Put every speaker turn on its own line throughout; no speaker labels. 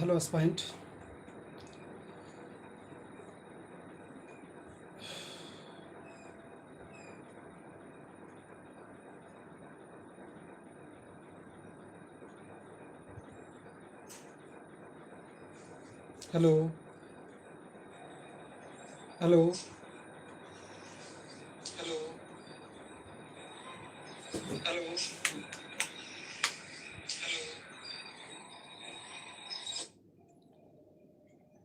Hello, aspirant. Hello. Hello.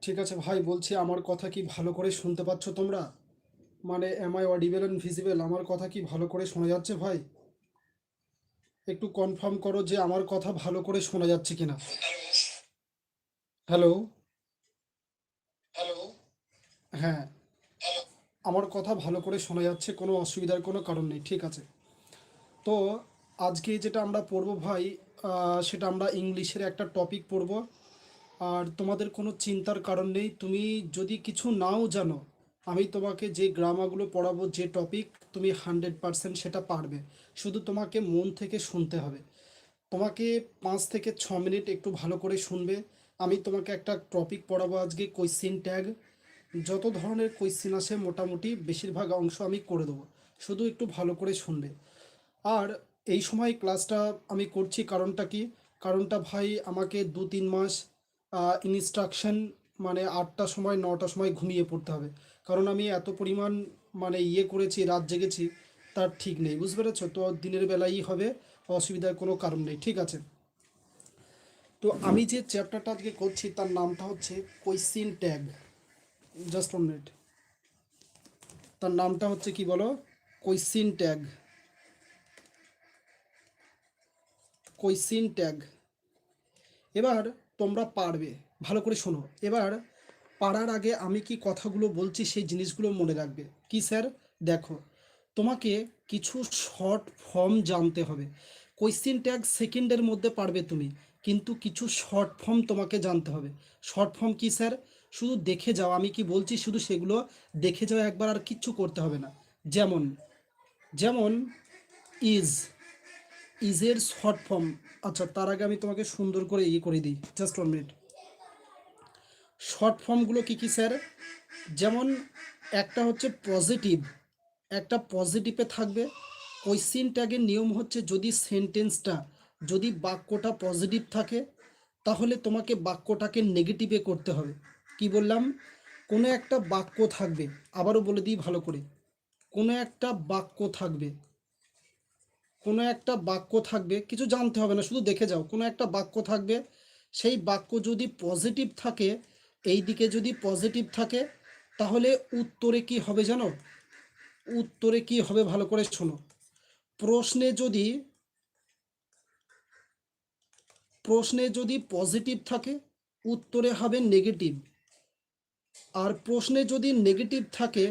ঠিক আছে ভাই, বলছি আমার কথা কি ভালো করে শুনতে পাচ্ছ তোমরা? মানে am I audible and visible আমার কথা কি ভালো করে শোনা যাচ্ছে ভাই? একটু কনফার্ম করো যে আমার কথা ভালো করে শোনা যাচ্ছে কিনা। হ্যালো হ্যালো হ্যাঁ। আমার কথা ভালো করে শোনা যাচ্ছে, কোনো অসুবিধার কোনো কারণ নেই, ঠিক আছে। তো আজকে যেটা আমরা পড়ব ভাই সেটা আমরা ইংলিশের একটা টপিক পড়ব। আর তোমাদের কোনো চিন্তার কারণ নেই। তুমি যদি কিছু নাও জানো, আমি তোমাকে যে গ্রামাগুলো পড়াবো, যে টপিক তুমি হান্ড্রেড পারসেন্ট সেটা পারবে। শুধু তোমাকে মন থেকে শুনতে হবে। তোমাকে পাঁচ থেকে ছ মিনিট একটু ভালো করে শুনবে। আমি তোমাকে একটা টপিক পড়াবো আজকে কোয়েশ্চেন ট্যাগ যত ধরনের কোয়েশ্চেন আসে, মোটামুটি বেশিরভাগ অংশ আমি করে দেবো। শুধু একটু ভালো করে শুনবে। আর এই সময় ক্লাসটা আমি করছি কারণটা কি? কারণটা ভাই, আমাকে দু তিন মাস ইনস্ট্রাকশন মানে আটটার সময় নটার সময় ঘুমিয়ে পড়তে হবে। কারণ আমি এত পরিমাণ মানে ইয়ে করেছি, রাত জেগেছি, তার ঠিক নেই, বুঝতে পেরেছ? তো দিনের বেলাই হবে, অসুবিধার কোনো কারণ নেই, ঠিক আছে? তো আমি যে চ্যাপ্টারটা আজকে করছি, তার নামটা হচ্ছে question tag just one minute তার নামটা হচ্ছে কি বলো? কোয়েশ্চিন ট্যাগ কোয়েশ্চিন ট্যাগ এবার তোমরা পারবে। ভালো করে শোনো। এবার পারার আগে আমি কি কথাগুলো বলছি সেই জিনিসগুলো মনে রাখবে। কি স্যার? দেখো, তোমাকে কিছু শর্ট ফর্ম জানতে হবে। কোয়েশ্চেন ট্যাগ সেকেন্ডের মধ্যে পারবে তুমি, কিন্তু কিছু শর্ট ফর্ম তোমাকে জানতে হবে। শর্ট ফর্ম কি স্যার? শুধু দেখে যাও, আমি কি বলছি শুধু সেগুলো দেখে যাও একবার আর কিচ্ছু করতে হবে না। যেমন যেমন ইজ ইজের শর্ট ফর্ম আচ্ছা তার আগে আমি তোমাকে সুন্দর করে ইয়ে করে দিই। জাস্ট ওয়ান মিনিট শর্ট ফর্মগুলো কী কী, স্যার? যেমন একটা হচ্ছে পজিটিভ একটা পজিটিভে থাকবে। কোয়েশ্চিন ট্যাগের নিয়ম হচ্ছে যদি সেন্টেন্সটা যদি বাক্যটা পজিটিভ থাকে, তাহলে তোমাকে বাক্যটাকে নেগেটিভে করতে হবে। কি বললাম? কোনো একটা বাক্য থাকবে। আবারও বলে দিই ভালো করে। কোনো একটা বাক্য থাকবে। কোনো একটা বাক্য থাকবে, কিছু জানতে হবে না, শুধু দেখে যাও, কোনো একটা বাক্য থাকবে, সেই বাক্য যদি পজিটিভ থাকে, এই দিকে যদি পজিটিভ থাকে, তাহলে উত্তরে কি হবে জানো? উত্তরে কি হবে ভালো করে শোনো। প্রশ্নে যদি প্রশ্নে যদি পজিটিভ থাকে, উত্তরে হবে নেগেটিভ আর প্রশ্নে যদি নেগেটিভ থাকে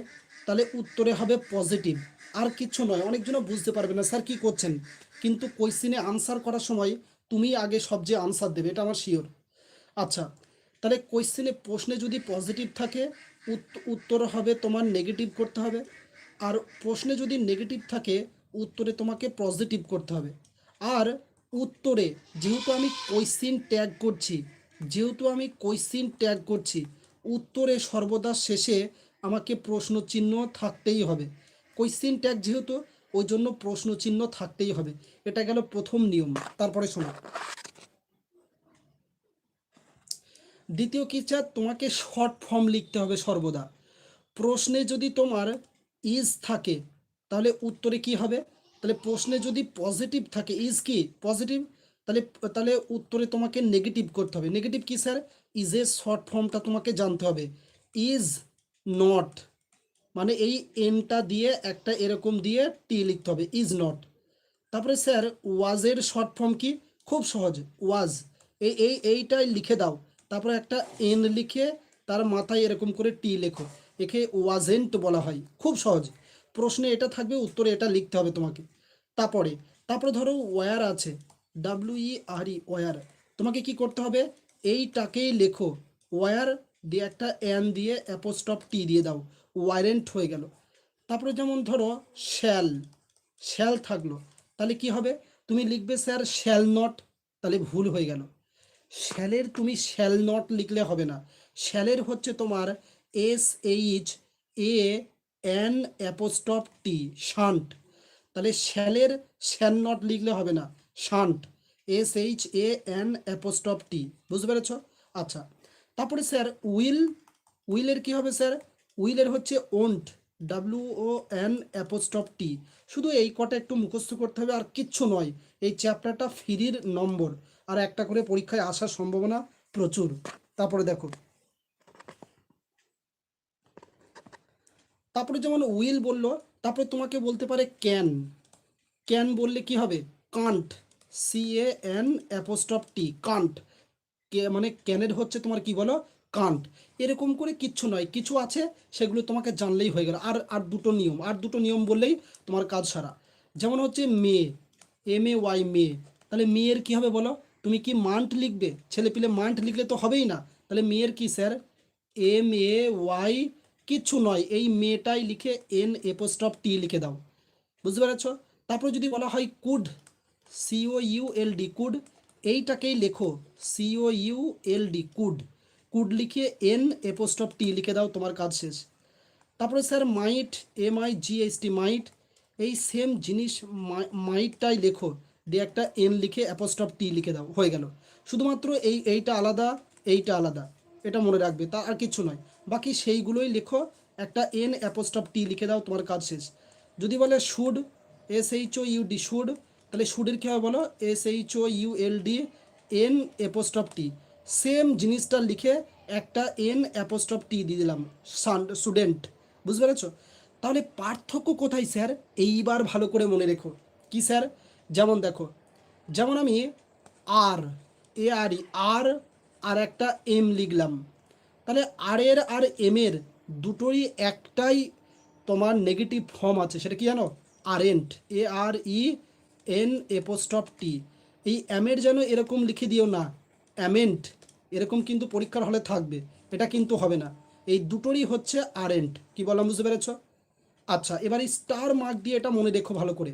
তাহলে উত্তরে হবে পজিটিভ আর কিচ্ছু নয় অনেকজন বুঝতে পারবে না, স্যার, কি করছেন? কিন্তু কোয়েশ্চেনে আনসার করার সময় তুমি আগে সবচেয়ে আনসার দেবে, এটা আমার শিওর আচ্ছা তাহলে কোয়েশ্চেনে প্রশ্নে যদি পজিটিভ থাকে উত- উত্তর হবে তোমার নেগেটিভ করতে হবে। আর প্রশ্নে যদি নেগেটিভ থাকে, উত্তরে তোমাকে পজিটিভ করতে হবে। আর উত্তরে, যেহেতু আমি কোয়েশ্চিন ট্যাগ করছি, যেহেতু আমি কোয়েশ্চিন ট্যাগ করছি, উত্তরে সর্বদা শেষে আমাকে প্রশ্ন চিহ্ন থাকতেই হবে। কোয়েশ্চিন ট্যাগ যেহেতু ওই জন্য প্রশ্ন চিহ্ন থাকতেই হবে। এটা গেল প্রথম নিয়ম। তারপরে শোনো। দ্বিতীয় কি চার তোমাকে শর্ট ফর্ম লিখতে হবে সর্বদা। প্রশ্নে যদি তোমার ইজ থাকে, তাহলে উত্তরে কি হবে? তাহলে প্রশ্নে যদি পজিটিভ থাকে ইজ কি? পজিটিভ তাহলে তাহলে উত্তরে তোমাকে নেগেটিভ করতে হবে। নেগেটিভ কি স্যার ইজের শর্ট ফর্মটা তোমাকে জানতে হবে। ইজ নট মানে এই এনটা দিয়ে একটা এরকম দিয়ে টি লিখতে হবে ইজ নট তারপরে স্যার ওয়াজের শর্ট ফর্ম কি? খুব সহজ ওয়াজ এই এই, এইটাই লিখে দাও। তারপরে একটা এন লিখে তার মাথায় এরকম করে টি লেখো। একে ওয়াজেন্ট বলা হয়, খুব সহজ। প্রশ্নে এটা থাকবে, উত্তরে এটা লিখতে হবে তোমাকে। তারপরে তারপরে ধরো ওয়ার আছে ডাব্লিউ ই আর ই ওয়ার তোমাকে কি করতে হবে? এইটাকেই লেখো ওয়ার দিয়ে একটা এন দিয়ে অ্যাপোস্টপ টি দিয়ে দাও ওয়ারেন্ট হয়ে গেল। তারপরে যেমন ধরো শ্যাল শ্যাল থাকল, তাহলে কি হবে? তুমি লিখবে, স্যার শ্যাল নট তাহলে ভুল হয়ে গেল। শ্যালের তুমি শ্যাল নট লিখলে হবে না। শ্যালের হচ্ছে তোমার S H A N apostrophe T shan't. তাহলে শ্যালের শ্যাল নট লিখলে হবে না, shan't. S H A N apostrophe T বুঝতে পেরেছ? আচ্ছা তারপরে স্যার, উইল, উইলের কি হবে স্যার? উইলের হচ্ছে won't W O N apostrophe T শুধু এই কটা একটু মুখস্থ করতে হবে, আর কিচ্ছু নয়, এই চ্যাপ্টারটা ফ্রির নম্বর। আর একটা করে পরীক্ষায় আসার সম্ভাবনা প্রচুর। তারপরে দেখো। তারপরে যেমন উইল বলল, তারপরে তোমাকে বলতে পারে ক্যান। ক্যান বললে কি হবে? Can't C A N apostrophe T can't. মানে ক্যানের হচ্ছে তোমার কি বলো? কান্ট এরকম করে কিচ্ছু নয়। কিছু আছে, সেগুলো তোমাকে জানলেই হয়ে গেল। আর আর দুটো নিয়ম। আর দুটো নিয়ম বললেই তোমার কাজ সারা। যেমন হচ্ছে মে এম এ ওয়াই মে তাহলে মেয়ের কি হবে বলো? তুমি কি মান্ট লিখবে? ছেলে পিলে মান্ট লিখলে তো হবেই না। তাহলে মেয়ের কি স্যার এম এ ওয়াই কিচ্ছু নয়। এই মেয়েটাই লিখে এন এপোস্টপ টি লিখে দাও। বুঝতে পেরেছ? তারপরে যদি বলা হয় could C O U L D could এইটাকেই লেখো C O U L D could. Could লিখে এন এপোস্টপ টি লিখে দাও, তোমার কাজ শেষ। তারপরে sir might M I G S T might এই সেম জিনিস মাইটটাই লেখো, দিয়ে একটা এন লিখে অ্যাপোস্টপ টি লিখে দাও, হয়ে গেল। শুধুমাত্র এই, এইটা আলাদা এইটা আলাদা, এটা মনে রাখবে, তা আর কিছু নয়। বাকি সেইগুলোই লেখো, একটা এন অ্যাপোস্টপ টি লিখে দাও, তোমার কাজ শেষ। যদি বলে should S H O U D should তাহলে শুডের কী হবে বলো? S H O U L D N apostrophe T same জিনিসটা লিখে একটা এন অ্যাপোস্টপ টি দিয়ে দিলাম স্টুডেন্ট বুঝতে পেরেছ? তাহলে পার্থক্য কোথায় স্যার? এইবার ভালো করে মনে রেখো। কি স্যার? যেমন দেখো, যেমন আমি আর এ আর ই আর আর একটা এম লিখলাম। তাহলে আর এর আর এম এর দুটোরই একটাই তোমার নেগেটিভ ফর্ম আছে। সেটা কি জানো? Aren't A R E N apostrophe T. এই অ্যামের যেন এরকম লিখে দিও না। অ্যামেন্ট, এরকম কিন্তু পরীক্ষার হলে থাকবে। এটা কিন্তু হবে না। এই দুটোরই হচ্ছে আরেন্ট। কি বললাম বুঝতে পেরেছ? আচ্ছা এবার এই স্টার মার্ক দিয়ে এটা মনে রেখো ভালো করে।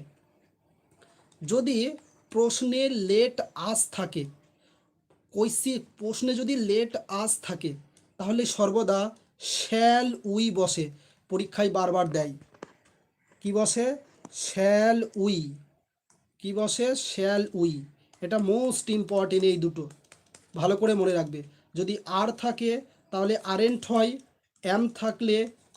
যদি প্রশ্নে লেট আস থাকে কৈসি প্রশ্নে যদি লেট আস থাকে, তাহলে সর্বদা শ্যাল উই বসে। পরীক্ষায় বারবার দেয়। কি বসে? Shall we. কি বসে? Shall we. এটা মোস্ট ইম্পর্টেন্ট এই দুটো। ভালো করে মনে রাখবে। যদি আর থাকে, তাহলে আরেন্ট হয় এম থাকলে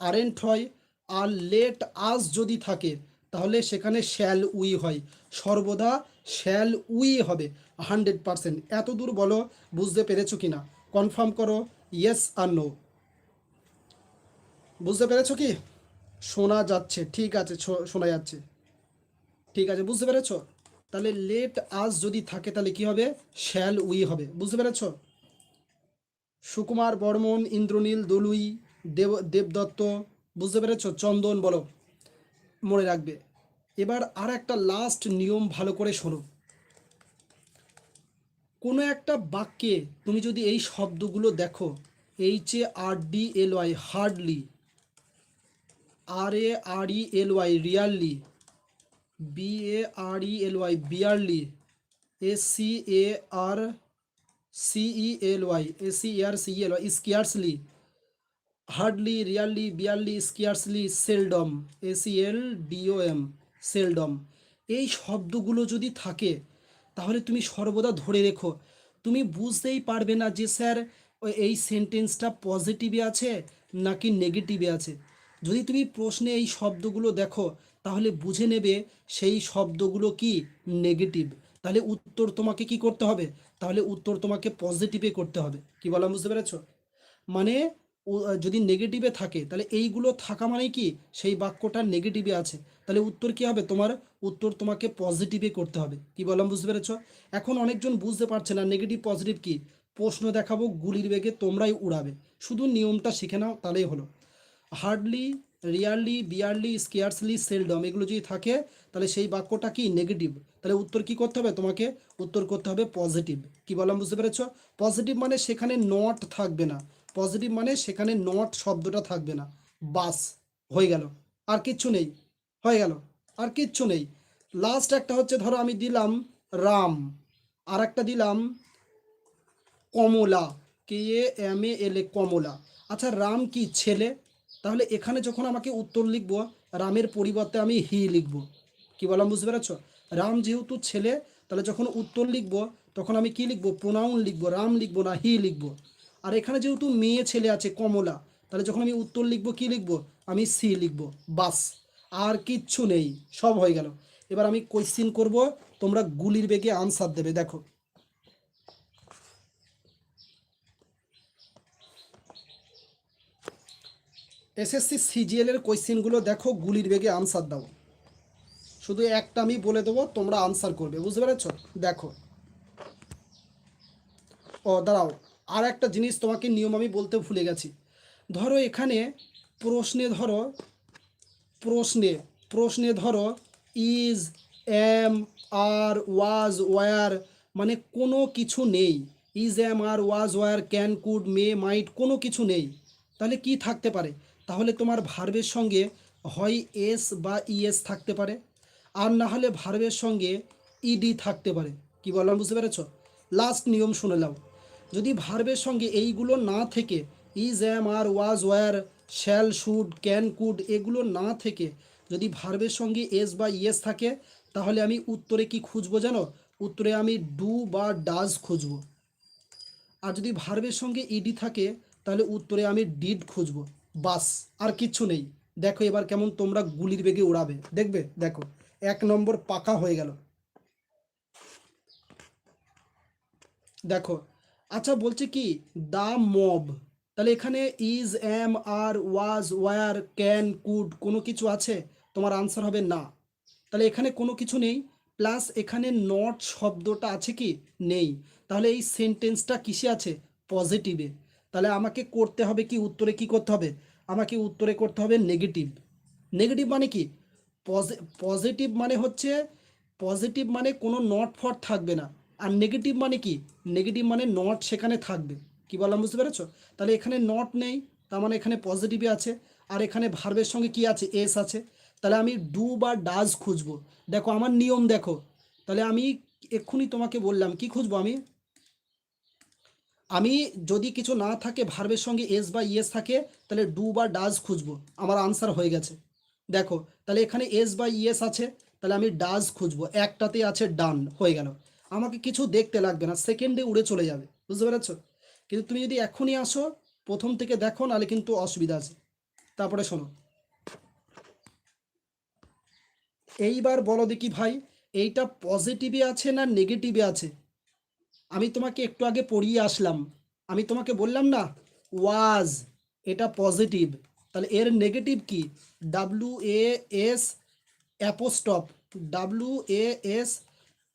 আরেন্ট হয়, আর লেট আস যদি থাকে, তাহলে সেখানে শ্যাল উই হয়। সর্বদা শ্যাল উই হবে। হান্ড্রেড পারসেন্ট এত দূর বলো, বুঝতে পেরেছ কি না কনফার্ম করো ইয়েস আর নো বুঝতে পেরেছ কি? শোনা যাচ্ছে। ঠিক আছে শোনা যাচ্ছে। ঠিক আছে, বুঝতে পেরেছ? তাহলে লেট আস যদি থাকে তাহলে কি হবে? শ্যাল উই হবে। বুঝতে পেরেছ? সুকুমার, বর্মন, ইন্দ্রনীল, দলুই, দেব, দেবদত্ত, বুঝতে পেরেছ? চন্দন বলো, মনে রাখবে। এবার আর একটা লাস্ট নিয়ম ভালো করে শোনো। কোনো একটা বাক্যে তুমি যদি এই শব্দগুলো দেখো H A R D L Y hardly R A R E L Y rarely B A R E L Y barely A C A R C E L Y A C R C L Y scarcely hardly rarely barely scarcely seldom S E L D O M seldom এই শব্দগুলো যদি থাকে, তাহলে তুমি সর্বদা ধরে রেখো। তুমি বুঝতেই পারবে না যে, স্যার, এই সেন্টেন্সটা পজিটিভে আছে নাকি নেগেটিভে আছে। যদি তুমি প্রশ্নে এই শব্দগুলো দেখো তাহলে বুঝে নেবে সেই শব্দগুলো কি নেগেটিভ তাহলে উত্তর তোমাকে কি করতে হবে? তাহলে উত্তর তোমাকে পজিটিভে করতে হবে। কি বললাম বুঝতে পেরেছ? মানে যদি নেগেটিভে থাকে, তাহলে এইগুলো থাকা মানে কি? সেই বাক্যটা নেগেটিভে আছে। তাহলে উত্তর কি হবে তোমার? উত্তর তোমাকে পজিটিভে করতে হবে। কি বললাম বুঝতে পেরেছ? এখন অনেকজন বুঝতে পারছে না নেগেটিভ পজিটিভ কি। প্রশ্ন দেখাবো, গুলির বেগে তোমরাই উড়াবে। শুধু নিয়মটা শিখে নাও, তাহলেই হলো। Hardly rarely, barely, scarcely, seldom, এগুলো যদি থাকে, তাহলে সেই বাক্যটা কি? নেগেটিভ। তাহলে উত্তর কি করতে হবে তোমাকে? উত্তর করতে হবে পজিটিভ। কি বললাম বুঝতে পেরেছ? পজিটিভ মানে সেখানে নট থাকবে না। পজিটিভ মানে সেখানে নট শব্দটা থাকবে না। বাস, হয়ে গেল। আর কিচ্ছু নেই। হয়ে গেল। আর কিচ্ছু নেই। লাস্ট একটা হচ্ছে, ধরো আমি দিলাম রাম। আর একটা দিলাম কমলা। কে এম এ এল এ কমলা। আচ্ছা রাম কি? ছেলে? তাহলে এখানে যখন আমাকে উত্তর লিখব, রামের পরিবর্তে আমি হি লিখব। কি বললাম, বুঝতে পেরেছ? রাম যেহেতু ছেলে, তাহলে যখন উত্তর লিখব, তখন আমি কি লিখব? প্রোনাউন লিখব, রাম লিখব না হি লিখব। আর এখানে যেহেতু মেয়ে ছেলে আছে, কমলা, তাহলে যখন আমি উত্তর লিখব, কি লিখব? আমি সি লিখব, বাস। আর কিচ্ছু নেই, সব হয়ে গেল। এবার আমি কোয়েশ্চিন করব, তোমরা গুলির বেগে আনসার দেবে, দেখো। এসএসসি সিজিএল এর কোয়েশ্চেনগুলো দেখো, গুলির বেগে আনসার দাও। শুধু একটা আমি বলে দেবো, তোমরা আনসার করবে, বুঝতে পেরেছ? দেখো। ও, দাঁড়াও, আর একটা জিনিস তোমাকে নিয়ম আমি বলতে ভুলে গেছি। ধরো এখানে প্রশ্নে ধরো, প্রশ্নে প্রশ্নে ধরো is am are was were মানে কোনো কিছু নেই। Is am are was were can could may might কোনো কিছু নেই। তাহলে কি থাকতে পারে? তাহলে তোমার ভার্বের সঙ্গে হয় এস বা ইএস থাকতে পারে। আর না হলে ভার্বের সঙ্গে ইডি থাকতে পারে। কি বললাম, বুঝতে পেরেছ? লাস্ট নিয়ম শুনে নাও। যদি ভার্বের সঙ্গে এইগুলো না থেকে is am are was were shall should can could এগুলো না থেকে যদি ভার্বের সঙ্গে এস বা ইএস থাকে, তাহলে আমি উত্তরে কি খুঁজবো জানো? উত্তরে আমি ডু বা ডাজ খুঁজবো। আর যদি ভার্বের সঙ্গে ইডি থাকে, তাহলে উত্তরে আমি ডিড খুঁজবো। বাস, আর কিচ্ছু নেই। দেখো এবার কেমন তোমরা গুলির বেগে উড়াবে দেখবে? দেখো, এক নম্বর পাকা হয়ে গেল। দেখো আচ্ছা বলছে কি, দা মব। তাহলে এখানে is am are, was, were, can, could কোনো কিছু আছে? তোমার আনসার হবে না। তাহলে এখানে কোনো কিছু নেই, প্লাস এখানে নট শব্দটা আছে কি? নেই। তাহলে এই সেন্টেন্সটা কিসে আছে? পজিটিভে। তাহলে আমাকে করতে হবে কি? উত্তরে কি করতে হবে? আমাকে উত্তরে করতে হবে নেগেটিভ নেগেটিভ মানে কি? পজিটিভ মানে হচ্ছে পজিটিভ মানে কোনো নট ফট থাকবে না। আর নেগেটিভ মানে কি? নেগেটিভ মানে নট সেখানে থাকবে। কি বললাম বুঝতে পেরেছ? তাহলে এখানে নট নেই, তার মানে এখানে পজিটিভই আছে। আর এখানে ভার্বের সঙ্গে কি আছে? এস আছে। তাহলে আমি ডু বা ডাজ খুঁজবো। দেখো, আমার নিয়ম দেখো। তাহলে আমি এক্ষুনি তোমাকে বললাম, কি খুঁজবো আমি? আমি যদি কিছু না থাকে ভার্বের সঙ্গে এস বা ইয়েস থাকে, তাহলে ডু বা ডাজ খুঁজবো। আমার আনসার হয়ে গেছে। দেখো, তাহলে এখানে এস বা ইয়েস আছে, তাহলে আমি ডাজ খুঁজবো। একটাতে আছে ডান, হয়ে গেল। আমাকে কিছু দেখতে লাগবে না, সেকেন্ডে উড়ে চলে যাবে। বুঝতে পেরেছ? কিন্তু তুমি যদি এখনই আসো, প্রথম থেকে দেখো, নাহলে কিন্তু অসুবিধা আছে। তারপরে শোনো। এইবার বলো দেখি ভাই, এইটা পজিটিভে আছে না নেগেটিভে আছে? আমি তোমাকে একটু আগে পড়িয়ে আসলাম। আমি তোমাকে বললাম না ওয়াজ এটা পজিটিভ তাহলে এর নেগেটিভ কি? W A S apostrophe W A S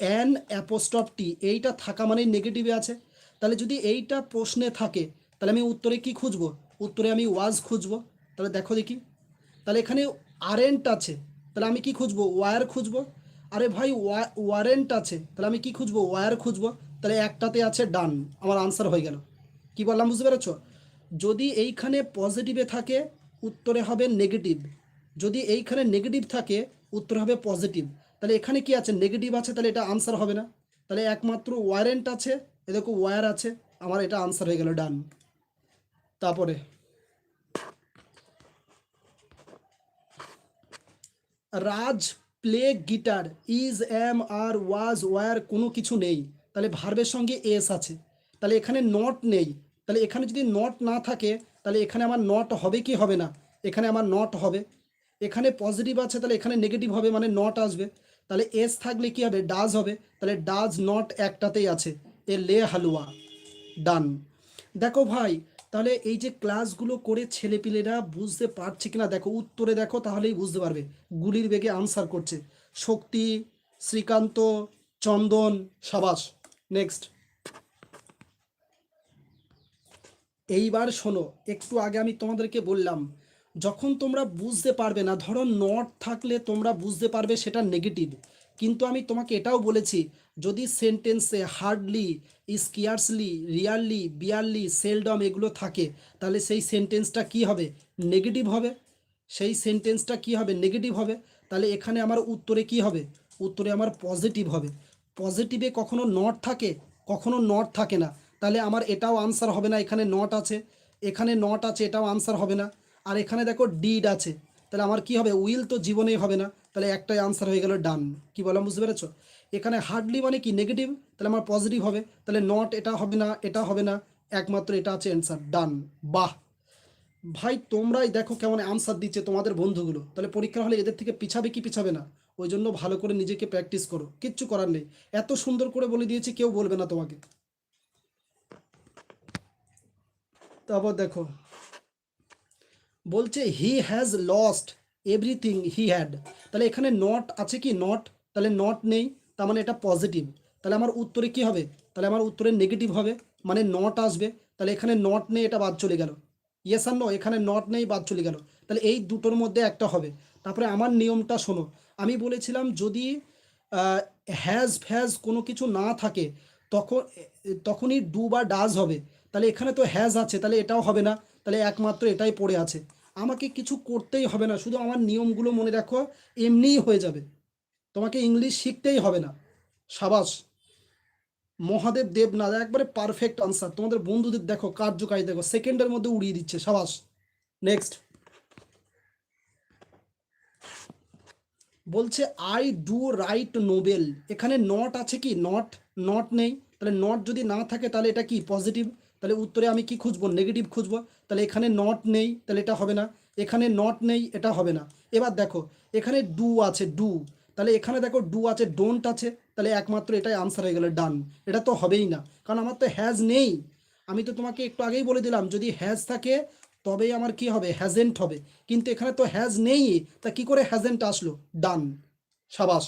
N apostrophe T এইটা থাকা মানেই নেগেটিভে আছে। তাহলে যদি এইটা প্রশ্নে থাকে, তাহলে আমি উত্তরে কি খুঁজবো? উত্তরে আমি ওয়াজ খুঁজবো। তাহলে দেখো দেখি। তাহলে এখানে আরেন্ট আছে। তাহলে আমি কি খুঁজবো? ওয়ার খুঁজবো। আরে ভাই ওয়ারেন্ট আছে। তাহলে আমি কি খুঁজবো? ওয়ার খুঁজবো। তাহলে একটাতে আছে ডান আমার আনসার হয়ে গেল। কি বললাম, বুঝতে পেরেছ? যদি এইখানে পজিটিভে থাকে, উত্তরে হবে নেগেটিভ যদি এইখানে নেগেটিভ থাকে, উত্তর হবে পজিটিভ তাহলে এখানে কি আছে? নেগেটিভ আছে, তাহলে এটা আনসার হবে না। তাহলে একমাত্র ওয়ারেন্ট আছে, এ দেখো ওয়ার আছে, আমার এটা আনসার হয়ে গেল ডান তারপরে। Raj play guitar is am are was were কোনো কিছু নেই। তাহলে ভার্বের সঙ্গে এস আছে। তাহলে এখানে নট নেই। তাহলে এখানে যদি নট না থাকে, তাহলে এখানে আমার নট হবে কি হবে না? এখানে আমার নট হবে। এখানে পজিটিভ আছে, তাহলে এখানে নেগেটিভ হবে মানে নট আসবে। তাহলে এস থাকলে কি হবে? ডাজ হবে। তাহলে ডাজ নট একটাতেই আছে। এ লে হালুয়া। ডান দেখো ভাই, তাহলে এই যে ক্লাসগুলো করে ছেলেপিলেরা বুঝতে পারছে কিনা, দেখো উত্তরে দেখো, তাহলেই বুঝতে পারবে। গুলির বেগে আনসার করছে। শক্তি, শ্রীকান্ত, চন্দন, সাবাস। নেক্সট এইবার শোনো, একটু আগে আমি তোমাদেরকে বললাম, যখন তোমরা বুঝতে পারবে না, ধরো নট থাকলে তোমরা বুঝতে পারবে সেটা নেগেটিভ কিন্তু আমি তোমাকে এটাও বলেছি, যদি সেন্টেন্সে hardly scarcely rarely barely seldom এগুলো থাকে, তাহলে সেই সেন্টেন্সটা কি হবে? নেগেটিভ হবে। সেই সেন্টেন্সটা কি হবে? নেগেটিভ হবে। তাহলে এখানে আমার উত্তরে কি হবে? উত্তরে আমার পজিটিভ হবে। পজিটিভে কখনো নট থাকে, কখনো নট থাকে না। তাহলে আমার এটাও আনসার হবে না, এখানে নট আছে। এখানে নট আছে, এটাও আনসার হবে না। আর এখানে দেখো ডিড আছে। তাহলে আমার কি হবে? উইল তো জীবনেই হবে না। তাহলে একটাই আনসার হয়ে গেল ডান কি বললাম বুঝতে পেরেছ? এখানে হার্ডলি মানে কি নেগেটিভ তাহলে আমার পজিটিভ হবে। তাহলে নট এটা হবে না, এটা হবে না। একমাত্র এটা আছে অ্যান্সার ডান বাহ! ভাই, তোমরাই দেখো কেমন আনসার দিচ্ছে তোমাদের বন্ধুগুলো। তাহলে পরীক্ষা হলে এদের থেকে পিছাবে কি পিছাবে না? ওই জন্য ভালো করে নিজেকে প্র্যাকটিস করো। কিচ্ছু করার নেই। এত সুন্দর করে বলে দিয়েছি, কেউ বলবে না তোমাকে। তারপর দেখো, বলছে he has lost everything he had তাহলে এখানে নট আছে কি? নট তাহলে নট নেই, তার মানে এটা পজিটিভ তাহলে আমার উত্তরে কি হবে? তাহলে আমার উত্তরে নেগেটিভ হবে মানে নট আসবে। তাহলে এখানে নট নেই, এটা বাদ চলে গেল। ইয়েস আর এখানে নট নেই, বাদ চলে গেল। তাহলে এই দুটোর মধ্যে একটা হবে। তারপরে আমার নিয়মটা শোনো। আমি বলেছিলাম যদি হ্যাজ ফ্যাজ কোনো কিছু না থাকে, তখন, তখনই ডু বা ডাজ হবে। তাহলে এখানে তো হ্যাজ আছে, তাহলে এটাও হবে না। তাহলে একমাত্র এটাই পড়ে আছে। আমাকে কিছু করতেই হবে না, শুধু আমার নিয়মগুলো মনে রাখো, এমনিই হয়ে যাবে। তোমাকে ইংলিশ শিখতেই হবে না। সাবাস। মহাদেব দেবনাথ, একবারে পারফেক্ট আনসার তোমাদের বন্ধুদের দেখো, কার্যকারী দেখো সেকেন্ডের মধ্যে উড়িয়ে দিচ্ছে। সাবাস। নেক্সট বলছে আই ডু রাইট নোবেল এখানে নট আছে কি? নট নট নেই। তাহলে নট যদি না থাকে, তাহলে এটা কি? পজিটিভ তাহলে উত্তরে আমি কি খুঁজবো? নেগেটিভ খুঁজবো। তাহলে এখানে নট নেই, তাহলে এটা হবে না। এখানে নট নেই, এটা হবে না। এবার দেখো, এখানে ডু আছে ডু তাহলে এখানে দেখো ডু আছে ডোন্ট আছে। তাহলে একমাত্র এটাই আনসার হয়ে গেলো ডান এটা তো হবেই না। কারণ আমার তো হ্যাজ নেই। আমি তো তোমাকে একটু আগেই বলে দিলাম, যদি হ্যাজ থাকে তবেই আমার কি হবে? হ্যাজেন্ট হবে। কিন্তু এখানে তো হ্যাজ নেই। তা কি করে হ্যাজেন্ট আসলো? ডান সাবাস।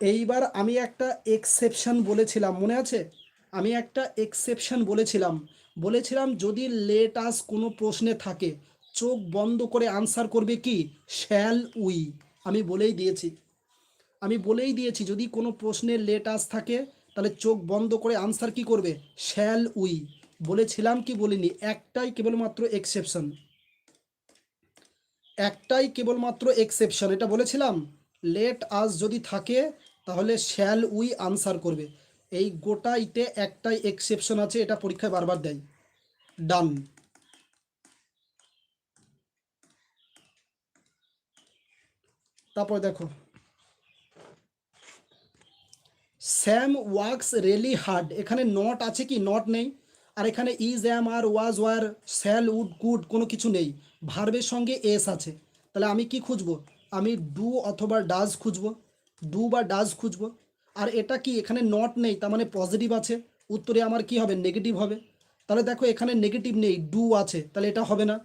এইবার আমি একটা এক্সেপশন বলেছিলাম। মনে আছে? আমি একটা এক্সেপশন বলেছিলাম। বলেছিলাম যদি লেট আস কোনো প্রশ্নে থাকে, চোখ বন্ধ করে আনসার করবে কি? শ্যাল উই আমি বলেই দিয়েছি। আমি বলেই দিয়েছি, যদি কোনো প্রশ্নের লেট আস থাকে, তাহলে চোখ বন্ধ করে আনসার কি করবে? শ্যাল উই বলেছিলাম কি বলিনি, একটাই কেবলমাত্র এক্সেপশন একটাই কেবলমাত্র এক্সেপশন এটা বলেছিলাম লেট আজ যদি থাকে, তাহলে শ্যাল উই আনসার করবে। এই গোটাইতে একটাই এক্সেপশন আছে, এটা পরীক্ষায় বারবার দেয়। ডান তারপর দেখো। স্যাম ওয়ার্কস রেলি হার্ড এখানে নট আছে কি? নট নেই। আর এখানে is am are was were shall would could কোনো কিছু নেই। ভার্বের সঙ্গে এস আছে। তাহলে আমি কি খুঁজবো? আমি ডু অথবা ডাজ খুঁজবো। ডু বা ডাজ খুঁজবো। আর এটা কি এখানে নট নেই, তার মানে পজিটিভ আছে। উত্তরে আমার কি হবে? নেগেটিভ হবে। তাহলে দেখো এখানে নেগেটিভ নেই ডু আছে। তাহলে এটা হবে না।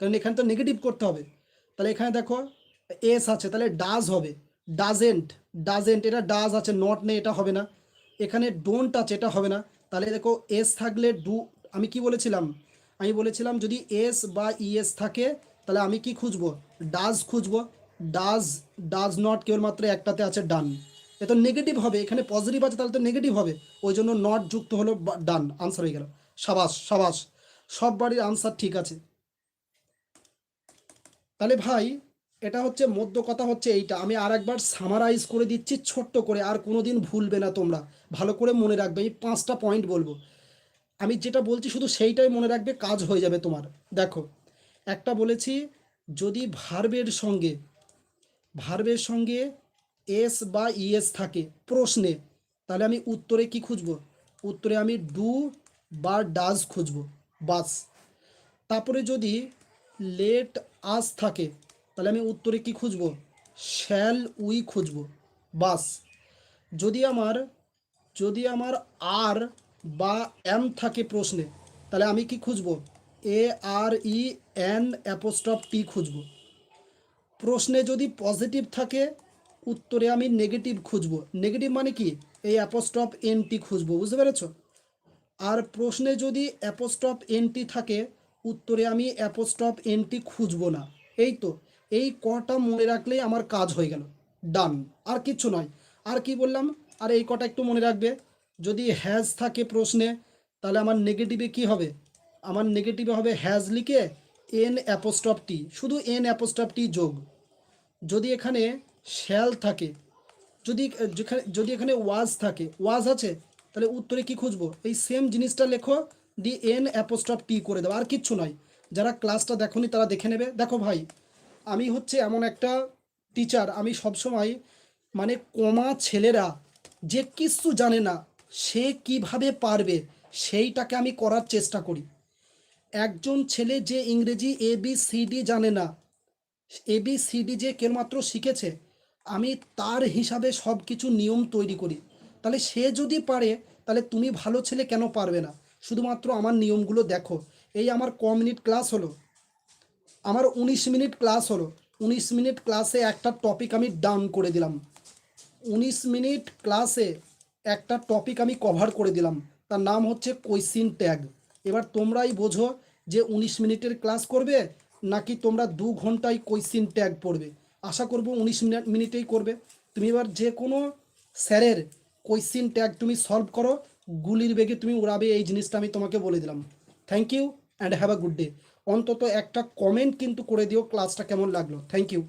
কারণ এখানে তো নেগেটিভ করতে হবে। তাহলে এখানে দেখো এস আছে, তাহলে ডাজ হবে। ডাজেন্ট ডাজেন্ট এটা ডাজ আছে নট নেই, এটা হবে না। এখানে ডোন্ট আছে, এটা হবে না। তাহলে দেখো এস থাকলে ডু আমি কি বলেছিলাম? আমি বলেছিলাম যদি এস বা ইএস থাকে, তাহলে আমি কি খুঁজবো? ডাজ খুঁজবো। ডাজ ডাজ নট কেবলমাত্র একটাতে আছে ডান এ তো নেগেটিভ হবে, এখানে পজিটিভ আছে তাহলে তো নেগেটিভ হবে। ওই জন্য নট যুক্ত হলো ডান আনসার হয়ে গেল। সাবাস সাবাস। সব বাড়ির আনসার ঠিক আছে। তাহলে ভাই এটা হচ্ছে মধ্য কথা হচ্ছে এইটা। আমি আর একবার সামারাইজ করে দিচ্ছি, ছোট্ট করে, আর কোনো দিন ভুলবে না তোমরা। ভালো করে মনে রাখবে এই পাঁচটা পয়েন্ট বলব। আমি যেটা বলছি শুধু সেইটাই মনে রাখবে, কাজ হয়ে যাবে তোমার। দেখো, একটা বলেছি, যদি ভার্বের সঙ্গে ভার্বের সঙ্গে এস বা ইএস থাকে, প্রশ্নে, তাহলে আমি উত্তরে কি খুঁজবো? উত্তরে আমি ডু বা ডাজ খুঁজবো, বাস। তারপরে যদি লেট আস থাকে তাহলে আমি উত্তরে কি খুঁজব? Shall we খুঁজব। বাস। যদি আমার যদি আমার আর বা এম থাকে প্রশ্নে, তাহলে আমি কি খুঁজব? এ, আর, ই, এন অ্যাপোস্টপ টি খুঁজব। প্রশ্নে যদি পজিটিভ থাকে, উত্তরে আমি নেগেটিভ খুঁজব। নেগেটিভ মানে কি? এই অ্যাপোস্টপ এনটি খুঁজব, বুঝতে পেরেছ? আর প্রশ্নে যদি অ্যাপোস্টপ এনটি থাকে, উত্তরে আমি অ্যাপোস্টপ এনটি খুঁজব না। এই তো। এই কটা মনে রাখলেই আমার কাজ হয়ে গেল। ডান আর কিচ্ছু নয়। আর কি বললাম? আর এই কটা একটু মনে রাখবে। যদি হ্যাজ থাকে প্রশ্নে, তাহলে আমার নেগেটিভে কি হবে? আমার নেগেটিভে হবে হ্যাজ লিখে এন অ্যাপোস্টপ টি শুধু এন অ্যাপোস্টপ টি যোগ। যদি এখানে শ্যাল থাকে, যদি, যেখানে, যদি এখানে ওয়াজ থাকে ওয়াজ আছে, তাহলে উত্তরে কি খুঁজবো? এই সেম জিনিসটা লেখো দি এন অ্যাপোস্টপ টি করে দেবো আর কিচ্ছু নয়। যারা ক্লাসটা দেখোনি তারা দেখে নেবে। দেখো ভাই আমি হচ্ছে এমন একটা টিচার আমি সবসময় মানে কমা ছেলেরা যে কিছু জানে না, সে কীভাবে পারবে সেইটাকে আমি করার চেষ্টা করি। একজন ছেলে যে ইংরেজি এ বি সি ডি জানে না এ বি সি ডি যে কেবলমাত্র শিখেছে, আমি তার হিসাবে সব কিছু নিয়ম তৈরি করি। তাহলে সে যদি পারে, তাহলে তুমি ভালো ছেলে কেন পারবে না? শুধুমাত্র আমার নিয়মগুলো দেখো। এই আমার ক মিনিট ক্লাস হলো। আমার উনিশ মিনিট ক্লাস হলো। উনিশ মিনিট ক্লাসে একটা টপিক আমি ডাউন করে দিলাম। উনিশ মিনিট ক্লাসে একটা টপিক আমি কভার করে দিলাম। তার নাম হচ্ছে কোয়েশ্চিন ট্যাগ এবার তোমরাই বোঝো যে উনিশ মিনিটের ক্লাস করবে নাকি তোমরা দু ঘন্টায় কোয়েশ্চিন ট্যাগ পড়বে। আশা করব উনিশ মিনিট মিনিটেই করবে। তুমি এবার যে কোনো স্যারের কোয়েশ্চিন ট্যাগ তুমি সলভ করো। গুলির বেগে তুমি উড়াবে এই জিনিসটা আমি তোমাকে বলে দিলাম। Thank you and have a good day অন্তত একটা কমেন্ট কিন্তু করে দিও ক্লাসটা কেমন লাগল। Thank you